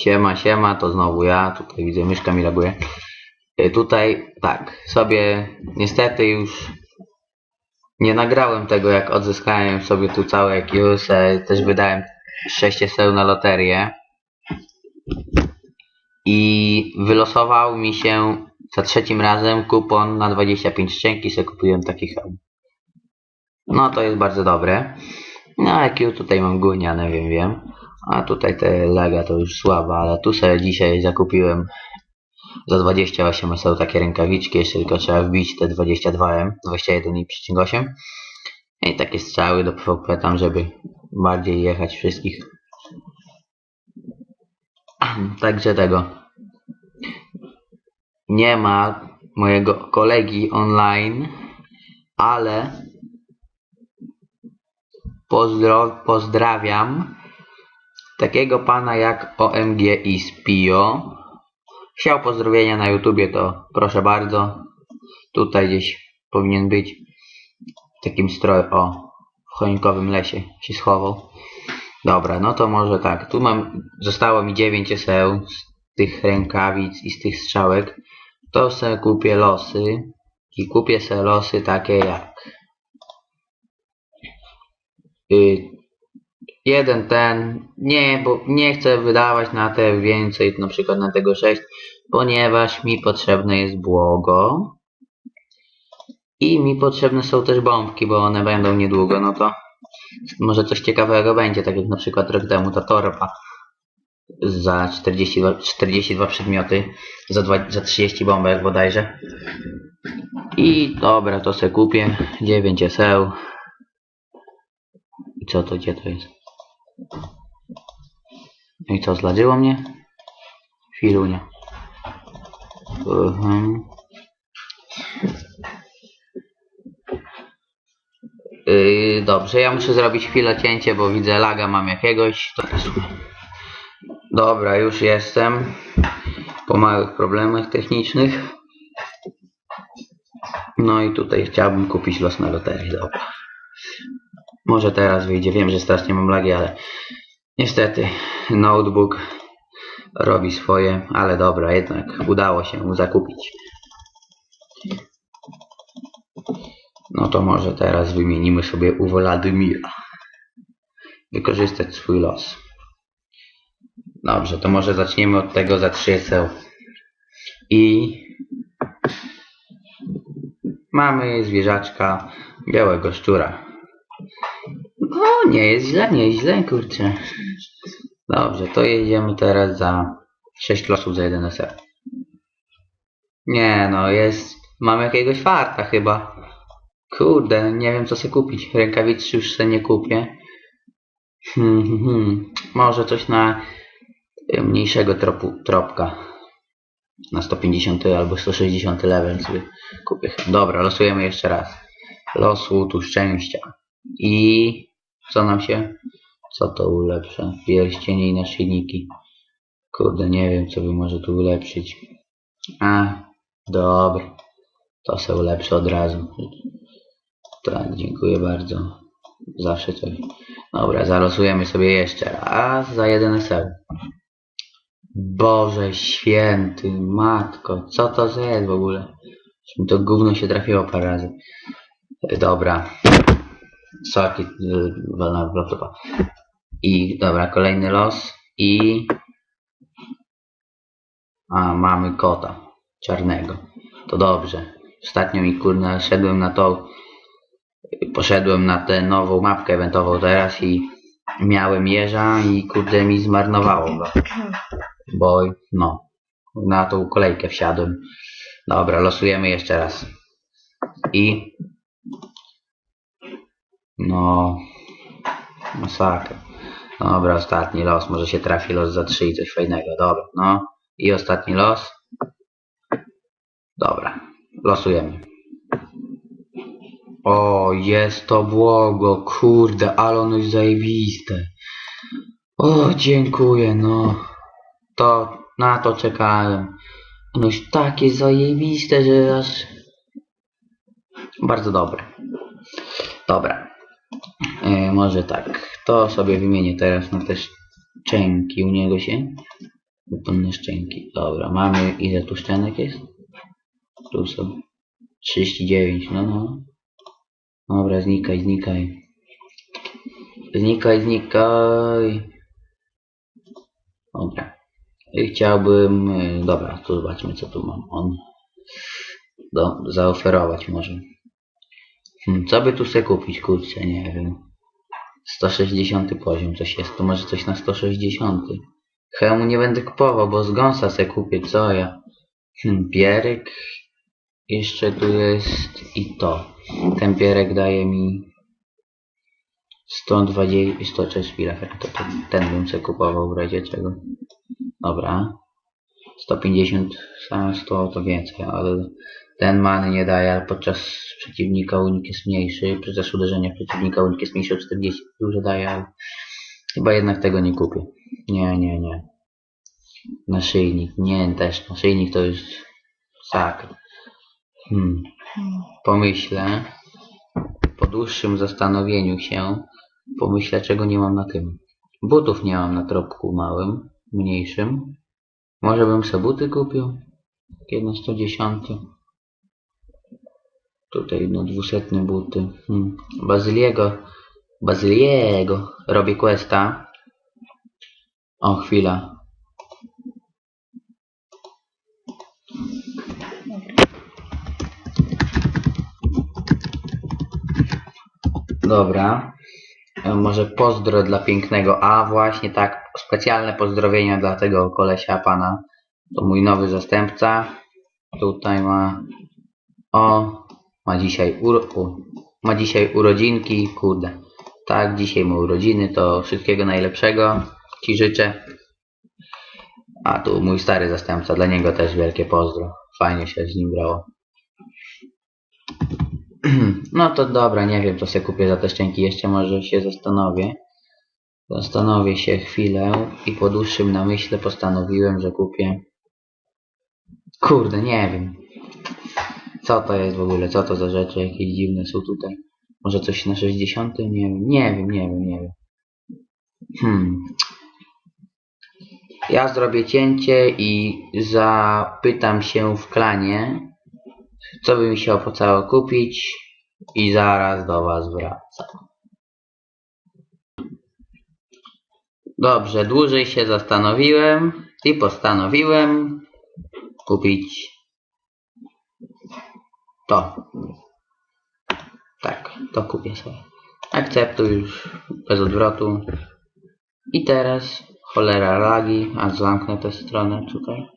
Siema, siema, to znowu ja. Tutaj widzę, myszka mi laguje. Y, Tutaj tak, sobie niestety już nie nagrałem tego, jak odzyskałem sobie tu całe EQS. e, Też wydałem 6 seł na loterię. I wylosował mi się za trzecim razem kupon na 25 szczęki, sobie kupiłem taki hełm. No to jest bardzo dobre. No IQ tutaj mam gówniane, wiem, wiem. A tutaj te lega to już słaba, ale tu sobie dzisiaj zakupiłem za 28 są takie rękawiczki, jeszcze tylko trzeba wbić te 22M, 21,8 i takie strzały do PvP tam, żeby bardziej jechać wszystkich. Także tego. Nie ma mojego kolegi online, ale pozdro pozdrawiam takiego pana jak OMG i Spio. Chciał pozdrowienia na YouTubie, to proszę bardzo. Tutaj gdzieś powinien być w takim stroju. O, w choinkowym lesie się schował. Dobra, no to może tak. Tu mam, zostało mi 9 eseł z tych rękawic i z tych strzałek. To se kupię losy i kupię se losy takie jak y, jeden ten, nie, bo nie chcę wydawać na te więcej, na przykład na tego 6, ponieważ mi potrzebne jest błogo i mi potrzebne są też bombki, bo one będą niedługo, no to może coś ciekawego będzie, tak jak na przykład rok temu ta torba za 42, 42 przedmioty, za, dwa, za 30 bombek bodajże. I dobra, to se kupię, 9 eseł. I co to, gdzie to jest? No i co, zladziło mnie? Chwilunia. Mhm. Yy, dobrze, ja muszę zrobić chwilę cięcie, bo widzę laga mam jakiegoś. To. Dobra, już jestem. Po małych problemach technicznych. No i tutaj chciałbym kupić los na loterii. Dobra. Może teraz wyjdzie. Wiem, że strasznie mam lagi, ale niestety notebook robi swoje, ale dobra, jednak udało się mu zakupić. No to może teraz wymienimy sobie u Władimira. Wykorzystać swój los. Dobrze, to może zaczniemy od tego za 3 seł. I mamy zwierzaczka białego szczura. No, nie jest źle, nie jest źle, kurczę. Dobrze, to jedziemy teraz za 6 losów za 1 SR. Nie no, jest... Mam jakiegoś farta chyba. Kurde, nie wiem co sobie kupić. Rękawicy już sobie nie kupię. Hmm, hmm, hmm. Może coś na y, mniejszego tropu, tropka. Na 150 albo 160 level sobie kupię. Dobra, losujemy jeszcze raz. Los łutu szczęścia. I co nam się? Co to ulepsza? Pierścienie i naszyjniki. Kurde, nie wiem co by może tu ulepszyć. A, dobra. To se ulepszę od razu. Tak, dziękuję bardzo. Zawsze coś. Dobra, zalosujemy sobie jeszcze raz za jeden SL. Boże święty, matko, co to za jest w ogóle? To gówno się trafiło parę razy. Dobra. Soki laptopa. I dobra, kolejny los. I... A, mamy kota. Czarnego. To dobrze. Ostatnio mi kurna szedłem na to... Poszedłem na tę nową mapkę eventową teraz i miałem jeża i kurde mi zmarnowało go. Bo no, na tą kolejkę wsiadłem. Dobra, losujemy jeszcze raz. I no, masakra. Dobra, ostatni los. Może się trafi los za 3 i coś fajnego. Dobra, no. I ostatni los. Dobra, losujemy. O, jest to błogo, kurde, ale ono jest zajebiste. O, dziękuję, no. To, na to czekałem. Ono jest takie zajebiste, że aż... Bardzo dobre. Dobra. E, może tak. To sobie wymienię teraz na te szczęki u niego się. Wypłynne szczęki. Dobra, mamy ile tu szczenek jest? Tu są 39, no no. Dobra, znikaj, znikaj. Znikaj, znikaj. Dobra. Chciałbym, y, dobra, tu zobaczmy co tu mam. On do, zaoferować może. Hmm, co by tu sobie kupić, kurczę, nie wiem. 160 poziom, coś jest, to może coś na 160. Hełmu nie będę kupował, bo z gąsa se kupię, co ja. Hmm. Jeszcze tu jest i to. Ten pierek daje mi 120, 100 cześć chwilę, to ten, ten bym sobie kupował w razie czego. Dobra. 150, sam 100 to więcej, ale ten many nie daje, ale podczas przeciwnika unik jest mniejszy, podczas uderzenia przeciwnika unik jest mniejszy o 40, dużo daje, ale chyba jednak tego nie kupię. Nie, nie, nie. Naszyjnik, nie, też naszyjnik to już sakra. Hmm. Pomyślę, po dłuższym zastanowieniu się, pomyślę czego nie mam na tym. Butów nie mam na tropku małym, mniejszym. Może bym sobie buty kupił? Takie na 110. Tutaj no 200 buty. Hmm. Bazyliego. Bazyliego. Robię questa. O, chwila. Dobra. E, Może pozdro dla pięknego. A właśnie tak, specjalne pozdrowienia dla tego kolesia pana. To mój nowy zastępca. Tutaj ma. O, ma dzisiaj uro... ma dzisiaj urodzinki, kurde. Tak, dzisiaj ma urodziny, to wszystkiego najlepszego ci życzę. A tu mój stary zastępca, dla niego też wielkie pozdro. Fajnie się z nim grało. No to dobra, nie wiem, co sobie kupię za te szczęki. Jeszcze może się zastanowię. Zastanowię się chwilę i po dłuższym namyśle postanowiłem, że kupię. Kurde, nie wiem. Co to jest w ogóle? Co to za rzeczy? Jakieś dziwne są tutaj. Może coś na 60? Nie wiem, nie wiem, nie wiem, nie wiem. Hmm. Ja zrobię cięcie i zapytam się w klanie, co by mi się opłacało kupić i zaraz do Was wracam. Dobrze, dłużej się zastanowiłem i postanowiłem kupić to. Tak, to kupię sobie. Akceptuj już bez odwrotu. I teraz cholera lagi, a zamknę tę stronę tutaj.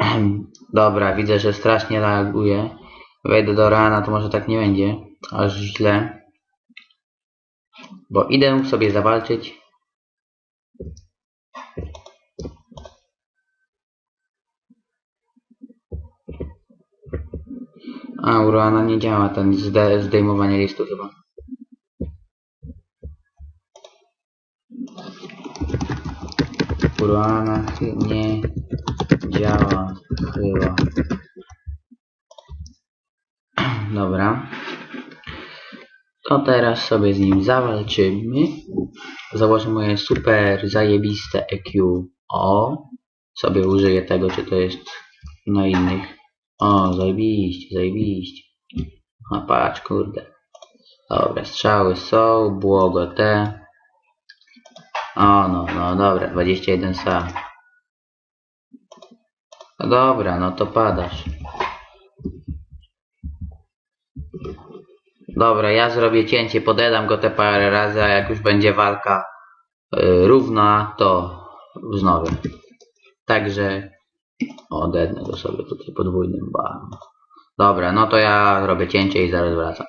Dobra, widzę, że strasznie laguje. Wejdę do rana, to może tak nie będzie, aż źle. Bo idę sobie zawalczyć. A, u Roana nie działa ten zde zdejmowanie listu chyba. U Roana chy- nie działa chyba. Dobra. To teraz sobie z nim zawalczymy. Założę moje super zajebiste EQ. O. Sobie użyję tego, czy to jest na innych. O, zajebiście, zajebiście. A patrz, kurde. Dobra, strzały są, błogo te. O, no, no, dobra, 21 sam. No dobra, no to padasz. Dobra, ja zrobię cięcie, podedam go te parę razy, a jak już będzie walka y, równa, to wznowię. Także odetnę go sobie tutaj podwójnym bam. Dobra, no to ja robię cięcie i zaraz wracam.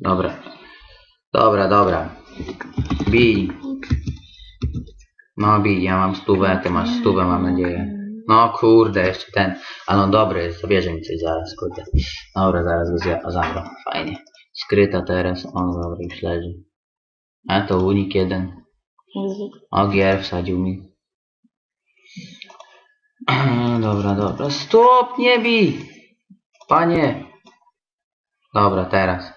Dobra. Dobra, dobra. Bij. No bij, ja mam stówę, ty masz stówę, mam nadzieję. No kurde, jeszcze ten. A no dobry, zabierze mi coś zaraz, kurde. Dobra, zaraz go zja- zabrał. Fajnie. Skryta teraz, on dobra, już leży. A to unik jeden. O, gier wsadził mi. Dobra, dobra. Stop, nie bij! Panie! Dobra, teraz.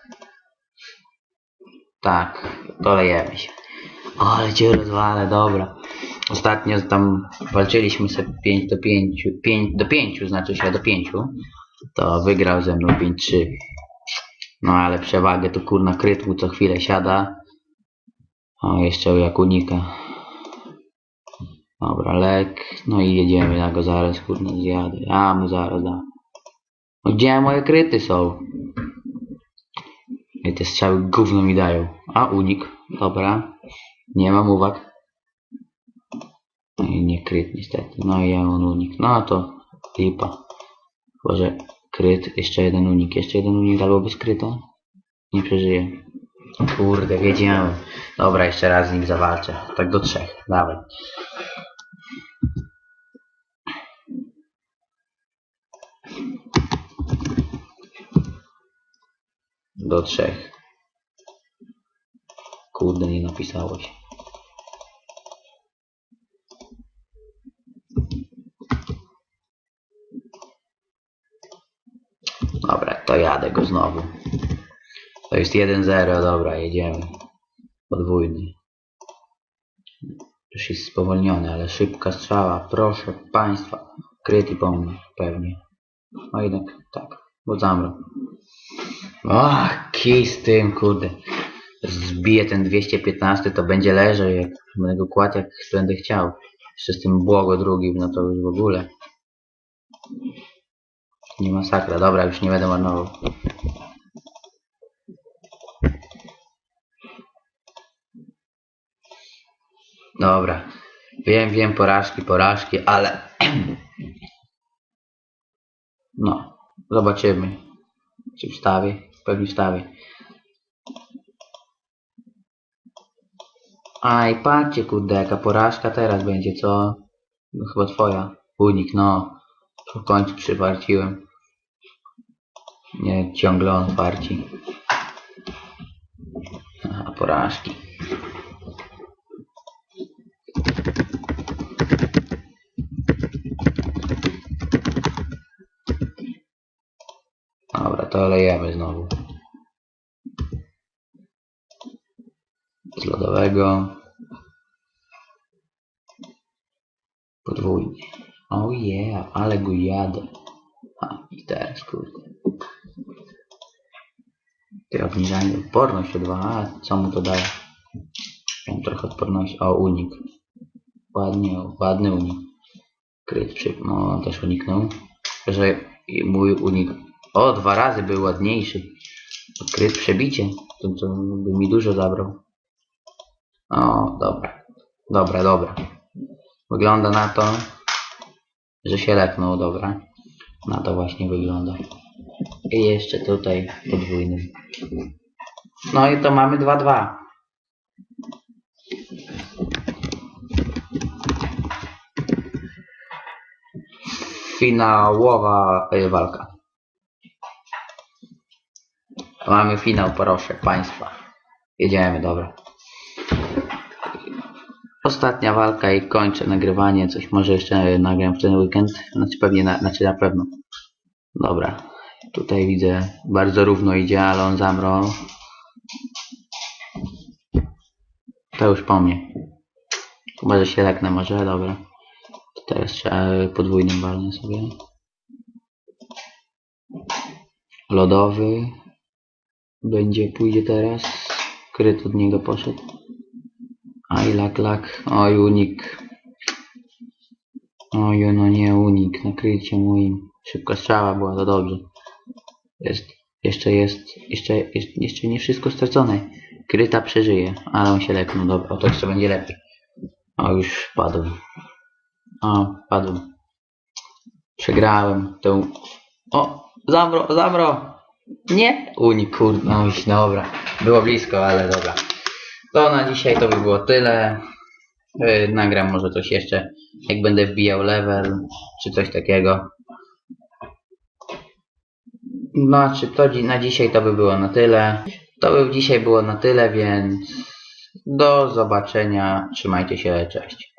Tak, dolejemy się. Ale cię rozwalę, dobra. Ostatnio tam walczyliśmy sobie 5 do 5, 5 do 5, znaczy się do 5. To wygrał ze mną 5-3. No ale przewagę to kurna krytmu co chwilę siada. O, jeszcze jak unika. Dobra, lek. No i jedziemy, ja go zaraz kurna zjadę. Ja mu zaraz dam. No gdzie moje kryty są? I te strzały gówno mi dają. A, unik. Dobra. Nie mam uwag. No i nie kryt niestety. No i ja mam unik. No to lipa. Chyba, że kryt. Jeszcze jeden unik. Jeszcze jeden unik albo bez kryta. Nie przeżyję. Kurde, wiedziałem. Dobra, jeszcze raz z nim zawalczę. Tak do trzech. Dawaj. Do trzech. Kurde, nie napisałeś. Dobra, to jadę go znowu. To jest 1-0, dobra, jedziemy. Podwójny. Już jest spowolniony, ale szybka strzała, proszę Państwa. Kryty po mnie, pewnie. No jednak tak, bo zamrą. Ach, kij z tym, kurde. Zbiję ten 215, to będzie leżał, jak będę go kładł, jak będę chciał. Jeszcze z tym błogo drugim, no to już w ogóle. Nie masakra, dobra, już nie będę marnował. Dobra. Wiem, wiem, porażki, porażki, ale... No, zobaczymy. Czy wstawię? Pewnie wstawię. Aj, patrzcie, kurde, jaka porażka teraz będzie, co? No, chyba twoja. Unik, no. W końcu przywarciłem. Nie, ciągle on farci. A, porażki. Dobra, to lejemy znowu. Z lodowego. Podwójnie. Oh yeah, ale go jadę. A, i teraz kurde. Ty obniżanie odporność o 2, a co mu to daje? Mam trochę odporności. O, unik. Ładnie, ładny unik. Kryt. No, też uniknął. Że mój unik... O, dwa razy był ładniejszy. Kryt przebicie. To, to by mi dużo zabrał. O, dobra. Dobra, dobra. Wygląda na to, że się leknął, dobra. Na to właśnie wygląda. I jeszcze tutaj podwójnym. No i to mamy 2-2. Finałowa y, walka. Mamy finał, proszę Państwa. Jedziemy, dobra. Ostatnia walka i kończę nagrywanie. Coś może jeszcze nagram w ten weekend. Znaczy pewnie, na, znaczy na pewno. Dobra. Tutaj widzę bardzo równo idzie, ale on zamrał. To już po mnie. Chyba, że się leknę może, dobra. Teraz trzeba podwójnym walnę sobie. Lodowy. Będzie, pójdzie teraz. Kryt od niego poszedł. Aj, lak, lak. Oj, unik. Oj, no nie, unik. Nakrycie moim. Szybka strzała była, to dobrze. Jest, jeszcze jest, jeszcze, jest, jeszcze nie wszystko stracone. Kryta przeżyje, ale on się leknął. Dobra, o to jeszcze będzie lepiej. O, już padł. O, padł. Przegrałem tą... O, zamro, zamro. Nie, unik, kurde, no już, dobra. Było blisko, ale dobra. To na dzisiaj to by było tyle. Yy, nagram może coś jeszcze, jak będę wbijał level, czy coś takiego. Znaczy, to dzi- na dzisiaj to by było na tyle. To by dzisiaj było na tyle, więc do zobaczenia. Trzymajcie się, cześć.